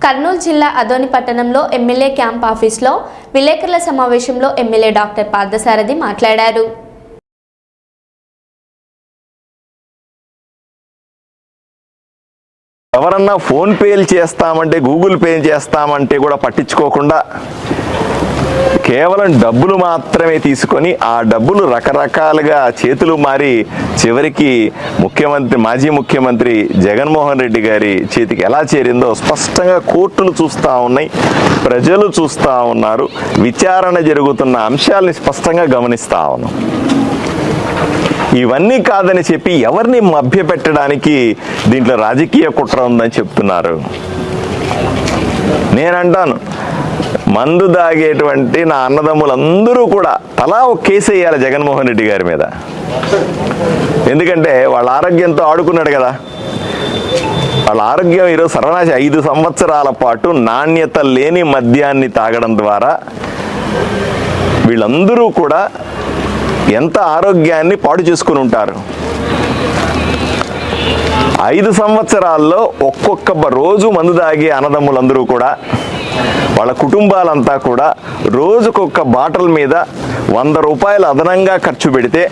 కర్నూలు జిల్లా అదోని పట్టణంలో MLA camp ఆఫీస్లో విలేకరుల సమావేశంలో ఎమ్మెల్యే డాక్టర్ పార్థసారథి మాట్లాడారు. ఎవరన్నా ఫోన్పేలు చేస్తామంటే గూగుల్ పే చేస్తామంటే కూడా పట్టించుకోకుండా కేవలం డబ్బులు మాత్రమే తీసుకొని ఆ డబ్బులు రకరకాలుగా చేతులు మారి చివరికి ముఖ్యమంత్రి మాజీ ముఖ్యమంత్రి జగన్మోహన్ రెడ్డి గారి చేతికి ఎలా చేరిందో స్పష్టంగా కోర్టులు చూస్తూ ఉన్నాయి ప్రజలు చూస్తూ ఉన్నారు విచారణ జరుగుతున్న అంశాలని స్పష్టంగా గమనిస్తూ ఉన్నాం. ఇవన్నీ కాదని చెప్పి ఎవరిని మభ్యపెట్టడానికి దీంట్లో రాజకీయ కుట్ర ఉందని చెప్తున్నారు. నేనంటాను మందు దాగేటువంటి నా అన్నదమ్ములందరూ కూడా తలా ఒక కేసు వేయాలి జగన్మోహన్ రెడ్డి గారి మీద. ఎందుకంటే వాళ్ళ ఆరోగ్యంతో ఆడుకున్నాడు కదా. వాళ్ళ ఆరోగ్యం ఈరోజు సర్వనాశ. ఐదు సంవత్సరాల పాటు నాణ్యత లేని మద్యాన్ని తాగడం ద్వారా వీళ్ళందరూ కూడా ఎంత ఆరోగ్యాన్ని పాడు చేసుకుని ఉంటారు. ఐదు సంవత్సరాల్లో ఒక్కొక్క రోజు మందు తాగే అన్నదమ్ములందరూ కూడా వాళ్ళ కుటుంబాలంతా కూడా రోజుకొక్క బాటల్ మీద వంద రూపాయలు అదనంగా ఖర్చు పెడితే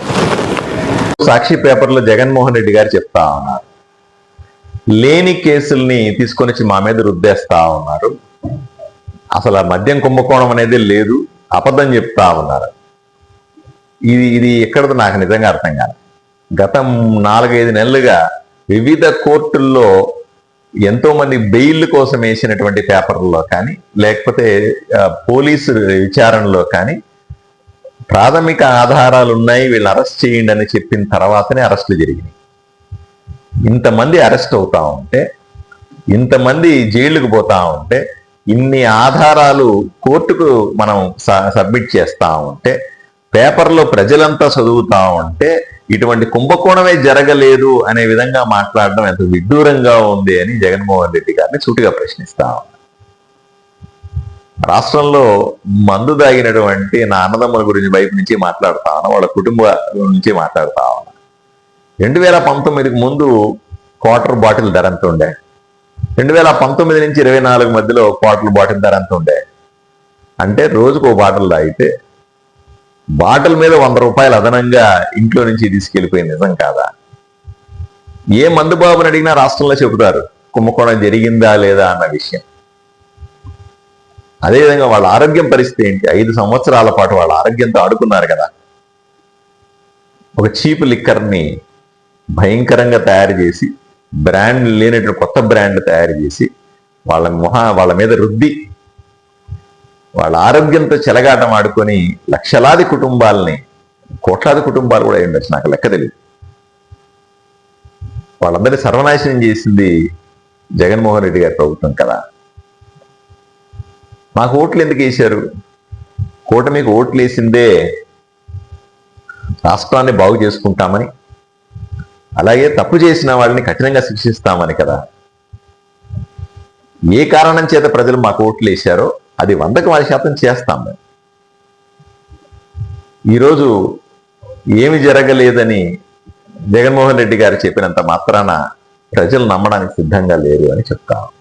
సాక్షి పేపర్లో జగన్మోహన్ రెడ్డి గారు చెప్తా ఉన్నారు. లేని కేసుల్ని తీసుకొని వచ్చి మా మీద రుద్దేస్తా ఉన్నారు. అసలు ఆ మద్యం కుంభకోణం అనేది లేదు అబద్ధం చెప్తా ఉన్నారు. ఇది ఇది ఎక్కడదో నాకు నిజంగా అర్థం కాదు. గత నాలుగైదు నెలలుగా వివిధ కోర్టుల్లో ఎంతో మంది బెయిల్ కోసం వేసినటువంటి పేపర్లలో కానీ లేకపోతే పోలీసు విచారణలో కానీ ప్రాథమిక ఆధారాలు ఉన్నాయి వీళ్ళు అరెస్ట్ చేయండి అని చెప్పిన తర్వాతనే అరెస్టులు జరిగినాయి. ఇంతమంది అరెస్ట్ అవుతా ఉంటే ఇంతమంది జైలుకు పోతా ఉంటే ఇన్ని ఆధారాలు కోర్టుకు మనం స- సబ్మిట్ చేస్తా ఉంటే పేపర్లో ప్రజలంతా చదువుతా ఉంటే ఇటువంటి కుంభకోణమే జరగలేదు అనే విధంగా మాట్లాడడం ఎంత విడ్డూరంగా ఉంది అని జగన్మోహన్ రెడ్డి గారిని సూటిగా ప్రశ్నిస్తా రాష్ట్రంలో మందు దాగినటువంటి నా అన్నదమ్ముల గురించి వైపు నుంచి మాట్లాడతా ఉన్నా వాళ్ళ కుటుంబ నుంచి మాట్లాడతా ఉన్నా. రెండు వేల పంతొమ్మిదికి ముందు క్వార్టర్ బాటిల్ ధర ఎంత ఉండే? రెండు వేల పంతొమ్మిది నుంచి ఇరవై నాలుగు మధ్యలో క్వార్టర్ బాటిల్ ధర ఎంత ఉండే? అంటే రోజుకు ఓ బాటిల్ తాగితే బాటిల్ మీద వంద రూపాయలు అదనంగా ఇంట్లో నుంచి తీసుకెళ్ళిపోయింది నిజం కాదా? ఏ మందు బాబుని అడిగినా రాష్ట్రంలో చెబుతారు కుంభకోణం జరిగిందా లేదా అన్న విషయం. అదేవిధంగా వాళ్ళ ఆరోగ్యం పరిస్థితి ఏంటి? ఐదు సంవత్సరాల పాటు వాళ్ళ ఆరోగ్యంతో ఆడుకున్నారు కదా. ఒక చీప్ లిక్కర్ని భయంకరంగా తయారు చేసి బ్రాండ్ లేనటువంటి కొత్త బ్రాండ్ తయారు చేసి వాళ్ళ మొహ వాళ్ళ మీద రుద్ది వాళ్ళ ఆరోగ్యంతో చెలగాటం ఆడుకొని లక్షలాది కుటుంబాలని కోట్లాది కుటుంబాలు కూడా అయి ఉండొచ్చు నాకు లెక్క తెలియదు వాళ్ళందరినీ సర్వనాశనం చేసింది జగన్మోహన్ రెడ్డి గారి ప్రభుత్వం కదా. మాకు ఓట్లు ఎందుకు వేశారు? కూటమికి ఓట్లు వేసిందే రాష్ట్రాన్ని బాగు చేసుకుంటామని అలాగే తప్పు చేసిన వాళ్ళని కఠినంగా శిక్షిస్తామని కదా. ఏ కారణం చేత ప్రజలు మాకు ఓట్లు వేశారో అది వందకు వంద శాతం చేస్తాం మేము. ఈరోజు ఏమి జరగలేదని జగన్మోహన్ రెడ్డి గారు చెప్పినంత మాత్రాన ప్రజలు నమ్మడానికి సిద్ధంగా లేరు అని చెప్తాను